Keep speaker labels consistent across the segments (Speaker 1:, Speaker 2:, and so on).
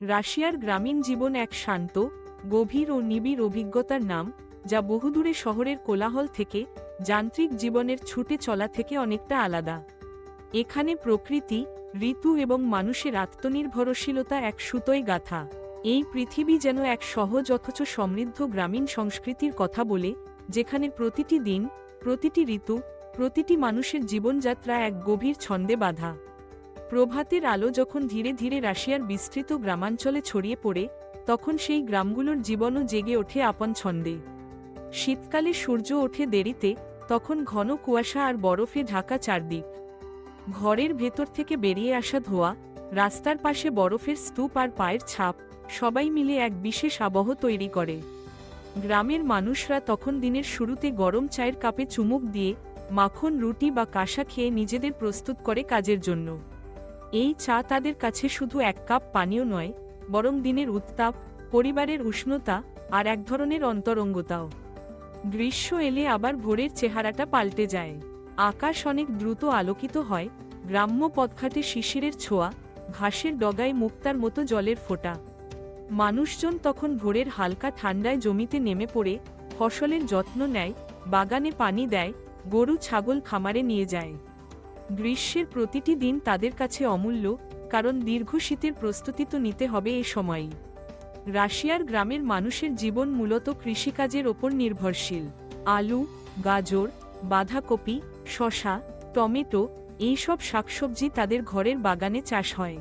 Speaker 1: রাশিয়ার গ্রামীণ জীবন এক শান্ত, গভীর ও নিবিড় অভিজ্ঞতার নাম, যা বহুদূরে শহরের কোলাহল থেকে, যান্ত্রিক জীবনের ছুটে চলা থেকে অনেকটা আলাদা। এখানে প্রকৃতি, ঋতু এবং মানুষের আত্মনির্ভরশীলতা এক সুতোয় গাথা। এই পৃথিবী যেন এক সহজ অথচ সমৃদ্ধ গ্রামীণ সংস্কৃতির কথা বলে, যেখানে প্রতিটি দিন, প্রতিটি ঋতু, প্রতিটি মানুষের জীবনযাত্রা এক গভীর ছন্দে বাঁধা। প্রভাতের আলো যখন ধীরে ধীরে রাশিয়ার বিস্তৃত গ্রামাঞ্চলে ছড়িয়ে পড়ে, তখন সেই গ্রামগুলোর জীবনও জেগে ওঠে আপন ছন্দে। শীতকালে সূর্য ওঠে দেরিতে, তখন ঘন কুয়াশা আর বরফে ঢাকা চারদিক। ঘরের ভেতর থেকে বেরিয়ে আসা ধোয়া, রাস্তার পাশে বরফের স্তূপ আর পায়ের ছাপ, সবাই মিলে এক বিশেষ আবহ তৈরি করে। গ্রামের মানুষরা তখন দিনের শুরুতে গরম চায়ের কাপে চুমুক দিয়ে মাখন, রুটি বা কাঁসা খেয়ে নিজেদের প্রস্তুত করে কাজের জন্য। এই চা তাদের কাছে শুধু এক কাপ পানীয় নয়, বরং দিনের উত্তাপ, পরিবারের উষ্ণতা আর এক ধরনের অন্তরঙ্গতাও। গ্রীষ্ম এলে আবার ভোরের চেহারাটা পাল্টে যায়। আকাশ অনেক দ্রুত আলোকিত হয়, গ্রাম্য পথঘাটে শিশিরের ছোঁয়া, ঘাসের ডগায় মুক্তার মতো জলের ফোঁটা। মানুষজন তখন ভোরের হালকা ঠান্ডায় জমিতে নেমে পড়ে, ফসলের যত্ন নেয়, বাগানে পানি দেয়, গরু ছাগল খামারে নিয়ে যায়। গ্রীষ্মের প্রতিটি দিন তাদের কাছে অমূল্য, কারণ দীর্ঘ শীতের প্রস্তুতি তো নিতে হবে এ সময়ই রাশিয়ার গ্রামের মানুষের জীবন মূলত কৃষিকাজের ওপর নির্ভরশীল। আলু, গাজর, বাঁধাকপি শশা টমেটো এইসব শাকসবজি তাদের ঘরের বাগানে চাষ হয়।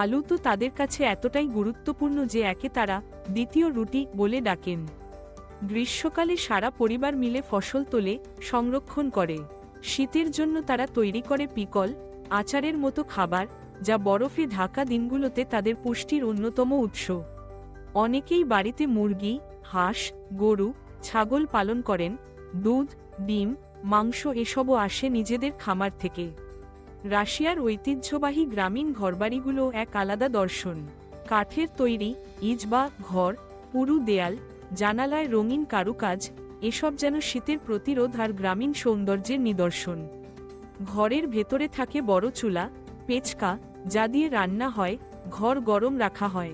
Speaker 1: আলু তো তাদের কাছে এতটাই গুরুত্বপূর্ণ যে একে তারা দ্বিতীয় রুটি বলে ডাকেন। গ্রীষ্মকালে সারা পরিবার মিলে ফসল তোলে, সংরক্ষণ করে। শীতের জন্য তারা তৈরি করে পিকল, আচারের মতো খাবার, যা বরফে ঢাকা দিনগুলোতে তাদের পুষ্টির অন্যতম উৎস। অনেকেই বাড়িতে মুরগি, হাঁস, গরু, ছাগল পালন করেন, দুধ, ডিম, মাংস এসবও আসে নিজেদের খামার থেকে। রাশিয়ার ঐতিহ্যবাহী গ্রামীণ ঘরবাড়িগুলো এক আলাদা দর্শন। কাঠের তৈরি ইজবা ঘর, পুরু দেয়াল, জানালায় রঙিন কারুকাজ এসব যেন শীতের প্রতিরোধ আর গ্রামীণ সৌন্দর্যের নিদর্শন। ঘরের ভেতরে থাকে বড় চুলা, পেচকা, যা দিয়ে রান্না হয়, ঘর গরম রাখা হয়।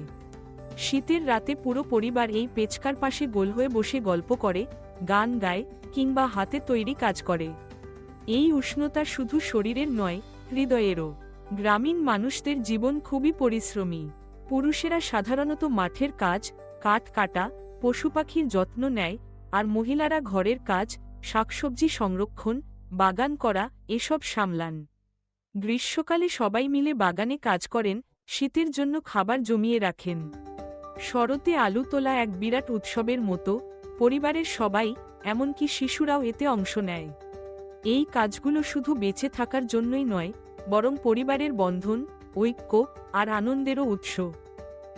Speaker 1: শীতের রাতে পুরো পরিবার এই পেচকার পাশে গোল হয়ে বসে গল্প করে, গান গায় কিংবা হাতে তৈরি কাজ করে। এই উষ্ণতা শুধু শরীরের নয়, হৃদয়েরও। গ্রামীণ মানুষদের জীবন খুবই পরিশ্রমী। পুরুষেরা সাধারণত মাঠের কাজ, কাঠ কাটা, পশু পাখির যত্ন নেয় আর মহিলারা ঘরের কাজ, শাকসবজি সংরক্ষণ, বাগান করা, এসব সামলান। গ্রীষ্মকালে সবাই মিলে বাগানে কাজ করেন, শীতের জন্য খাবার জমিয়ে রাখেন। শরতে আলু তোলা এক বিরাট উৎসবের মতো, পরিবারের সবাই, এমনকি শিশুরাও এতে অংশ নেয়। এই কাজগুলো শুধু বেঁচে থাকার জন্যই নয়, বরং পরিবারের বন্ধন, ঐক্য আর আনন্দেরও উৎস।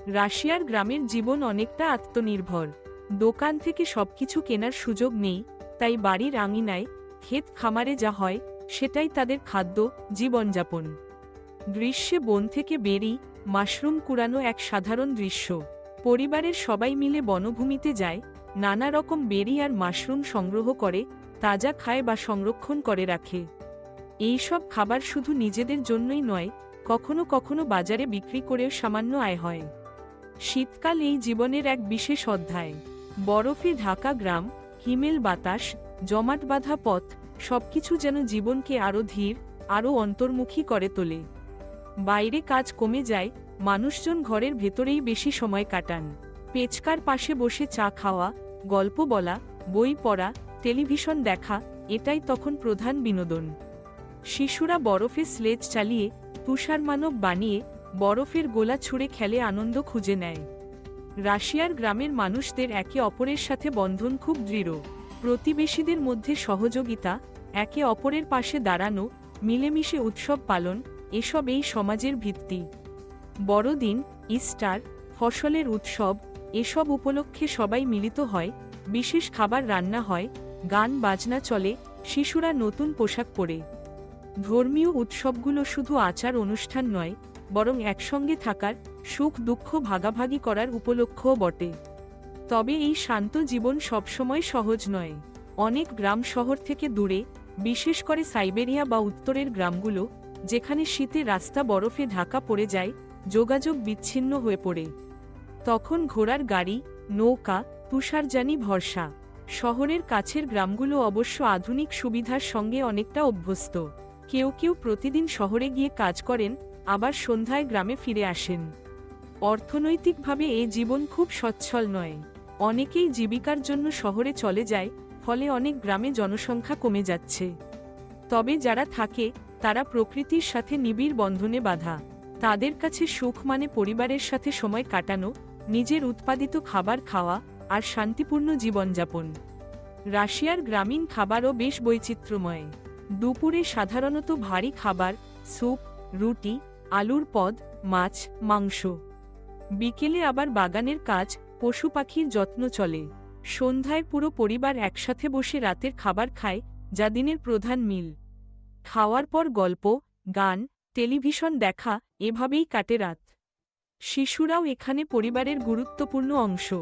Speaker 1: রাশিয়ার গ্রামের জীবন অনেকটা আত্মনির্ভর। দোকান থেকে সবকিছু কেনার সুযোগ নেই, তাই বাড়ির আঙিনায় ক্ষেত খামারে যা হয়, সেটাই তাদের খাদ্য, জীবনযাপন। গ্রীষ্মে বন থেকে বেরি, মাশরুম কুড়ানো এক সাধারণ দৃশ্য। পরিবারের সবাই মিলে বনভূমিতে যায়, নানা রকম বেরি আর মাশরুম সংগ্রহ করে, তাজা খায় বা সংরক্ষণ করে রাখে। এই সব খাবার শুধু নিজেদের জন্যই নয়, কখনো কখনো বাজারে বিক্রি করেও সামান্য আয় হয়। শীতকাল এই জীবনের এক বিশেষ অধ্যায়। বরফে ঢাকা গ্রাম, হিমেল বাতাস, জমাট বাঁধা পথ, সবকিছু যেন জীবনকে আরও ধীর আরও অন্তর্মুখী করে তোলে। বাইরে কাজ কমে যায়, মানুষজন ঘরের ভেতরেই বেশি সময় কাটান। পেচকার পাশে বসে চা খাওয়া, গল্প বলা, বই পড়া, টেলিভিশন দেখা, এটাই তখন প্রধান বিনোদন। শিশুরা বরফে স্লেজ চালিয়ে তুষার মানব বানিয়ে, বরফের গোলা ছুঁড়ে খেলে আনন্দ খুঁজে নেয়। রাশিয়ার গ্রামের মানুষদের একে অপরের সাথে বন্ধন খুব দৃঢ়। প্রতিবেশীদের মধ্যে সহযোগিতা, একে অপরের পাশে দাঁড়ানো, মিলেমিশে উৎসব পালন, এসব এই সমাজের ভিত্তি। বড়দিন, ইস্টার, ফসলের উৎসব, এসব উপলক্ষে সবাই মিলিত হয়, বিশেষ খাবার রান্না হয়, গান বাজনা চলে, শিশুরা নতুন পোশাক পরে। ধর্মীয় উৎসবগুলো শুধু আচার অনুষ্ঠান নয়, বরং একসঙ্গে থাকার সুখ দুঃখ ভাগাভাগি করার উপলক্ষও বটে। তবে এই শান্ত জীবন সবসময় সহজ নয়। অনেক গ্রাম শহর থেকে দূরে, বিশেষ করে সাইবেরিয়া বা উত্তরের গ্রামগুলো, যেখানে শীতে রাস্তা বরফে ঢাকা পড়ে যায়, যোগাযোগ বিচ্ছিন্ন হয়ে পড়ে। তখন ঘোড়ার গাড়ি, নৌকা, তুষারজানি ভরসা। শহরের কাছের গ্রামগুলো অবশ্য আধুনিক সুবিধার সঙ্গে অনেকটা অভ্যস্ত। কেউ কেউ প্রতিদিন শহরে গিয়ে কাজ করেন, আবার সন্ধ্যায় গ্রামে ফিরে আসেন। অর্থনৈতিকভাবে এ জীবন খুব সচ্ছল নয়। অনেকেই জীবিকার জন্য শহরে চলে যায়, ফলে অনেক গ্রামে জনসংখ্যা কমে যাচ্ছে। তবে যারা থাকে, তারা প্রকৃতির সাথে নিবিড় বন্ধনে বাঁধা। তাদের কাছে সুখ মানে পরিবারের সাথে সময় কাটানো, নিজের উৎপাদিত খাবার খাওয়া আর শান্তিপূর্ণ জীবনযাপন। রাশিয়ার গ্রামীণ খাবারও বেশ বৈচিত্র্যময়। দুপুরে সাধারণত ভারী খাবার, স্যুপ, রুটি, আলুর পদ, মাছ, মাংস। বিকেলে আবার বাগানের কাজ, পশু পাখির যত্ন চলে। সন্ধ্যায় পুরো পরিবার একসাথে বসে রাতের খাবার খায়, যা দিনের প্রধান মিল। খাওয়ার পর গল্প, গান, টেলিভিশন দেখা, এভাবেই কাটে রাত। শিশুরাও এখানে পরিবারের গুরুত্বপূর্ণ অংশ।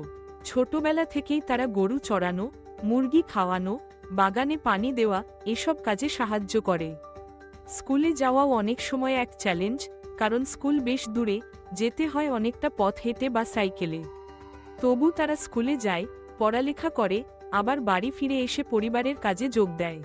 Speaker 1: ছোটবেলা থেকেই তারা গরু চড়ানো, মুরগি খাওয়ানো, বাগানে পানি দেওয়া, এসব কাজে সাহায্য করে। স্কুলে যাওয়াও অনেক সময় এক চ্যালেঞ্জ কারণ স্কুল বেশ দূরে, যেতে হয় অনেকটা পথ হেঁটে বা সাইকেলে। তবু তারা স্কুলে যায়, পড়ালেখা করে, আবার বাড়ি ফিরে এসে পরিবারের কাজে যোগ দেয়।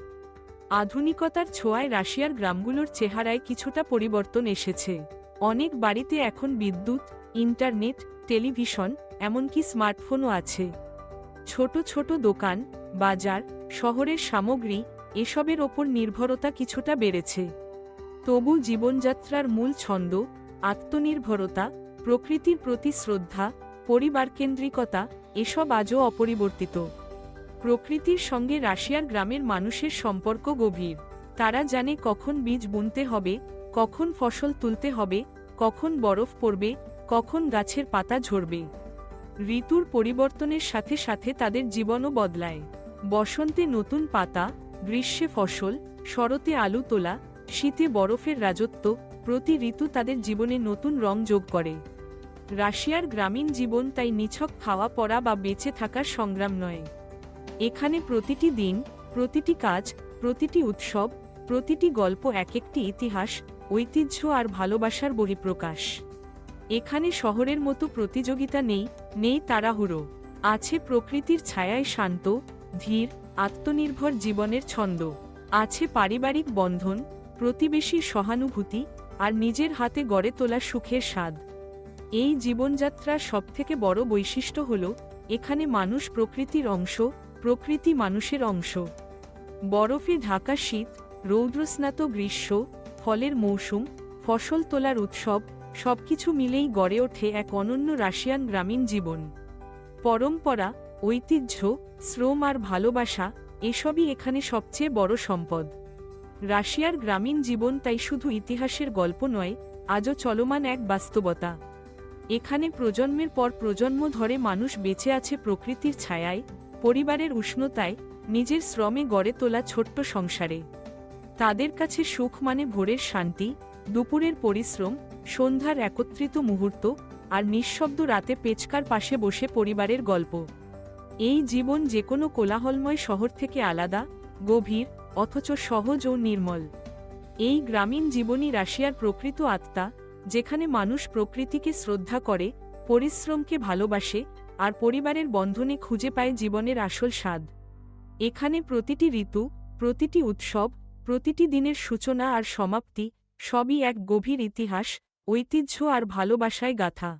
Speaker 1: আধুনিকতার ছোঁয়ায় রাশিয়ার গ্রামগুলোর চেহারায় কিছুটা পরিবর্তন এসেছে। অনেক বাড়িতে এখন বিদ্যুৎ, ইন্টারনেট, টেলিভিশন, এমনকি স্মার্টফোনও আছে। ছোট ছোট দোকান, বাজার, শহরের সামগ্রী, এসবের ওপর নির্ভরতা কিছুটা বেড়েছে। তবু জীবনযাত্রার মূল ছন্দ, আত্মনির্ভরতা, প্রকৃতির প্রতি শ্রদ্ধা, পরিবারকেন্দ্রিকতা, এসব আজও অপরিবর্তিত। প্রকৃতির সঙ্গে রাশিয়ার গ্রামের মানুষের সম্পর্ক গভীর। তারা জানে কখন বীজ বুনতে হবে, কখন ফসল তুলতে হবে, কখন বরফ পড়বে, কখন গাছের পাতা ঝরবে। ঋতুর পরিবর্তনের সাথে সাথে তাদের জীবনও বদলায়। বসন্তে নতুন পাতা, গ্রীষ্মে ফসল, শরতে আলু তোলা শীতে বরফের রাজত্ব, প্রতি ঋতু তাদের জীবনে নতুন রং যোগ করে। রাশিয়ার গ্রামীণ জীবন তাই নিছক খাওয়া পড়া বা বেঁচে থাকার সংগ্রাম নয়। এখানে প্রতিটি দিন, প্রতিটি কাজ, প্রতিটি উৎসব, প্রতিটি গল্প এক একটি ইতিহাস, ঐতিহ্য আর ভালোবাসার বহিঃপ্রকাশ। এখানে শহরের মতো প্রতিযোগিতা নেই নেই তাড়াহুড়ো। আছে প্রকৃতির ছায়ায় শান্ত, ধীর, আত্মনির্ভর জীবনের ছন্দ। আছে পারিবারিক বন্ধন প্রতিবেশীর সহানুভূতি আর নিজের হাতে গড়ে তোলা সুখের স্বাদ। এই জীবনযাত্রার সবথেকে বড় বৈশিষ্ট্য হল, এখানে মানুষ প্রকৃতির অংশ, প্রকৃতি মানুষের অংশ। বরফে ঢাকা শীত, রৌদ্রস্নাত গ্রীষ্ম, ফলের মৌসুম, ফসল তোলার উৎসব, সবকিছু মিলেই গড়ে ওঠে এক অনন্য রাশিয়ান গ্রামীণ জীবন। পরম্পরা, ঐতিহ্য, শ্রম আর ভালোবাসা, এসবই এখানে সবচেয়ে বড় সম্পদ। রাশিয়ার গ্রামীণ জীবন তাই শুধু ইতিহাসের গল্প নয়, আজও চলমান এক বাস্তবতা। এখানে প্রজন্মের পর প্রজন্ম ধরে মানুষ বেঁচে আছে প্রকৃতির ছায়ায়, পরিবারের উষ্ণতায়, নিজের শ্রমে গড়ে তোলা ছোট্ট সংসারে। তাদের কাছে সুখ মানে ভোরের শান্তি, দুপুরের পরিশ্রম, সন্ধ্যার একত্রিত মুহূর্ত, আর নিঃশব্দ রাতে পেচকার পাশে বসে পরিবারের গল্প। এই জীবন যে কোনো কোলাহলময় শহর থেকে আলাদা, গভীর অথচ সহজ ও নির্মল। এই গ্রামীণ জীবনই রাশিয়ার প্রকৃত আত্মা, যেখানে মানুষ প্রকৃতিকে শ্রদ্ধা করে, পরিশ্রমকে ভালোবাসে, আর পরিবারের বন্ধনে খুঁজে পায় জীবনের আসল স্বাদ। এখানে প্রতিটি ঋতু, প্রতিটি উৎসব, প্রতিটি দিনের সূচনা আর সমাপ্তি, সবই এক গভীর ইতিহাস, ঐতিহ্য আর ভালোবাসায় গাথা।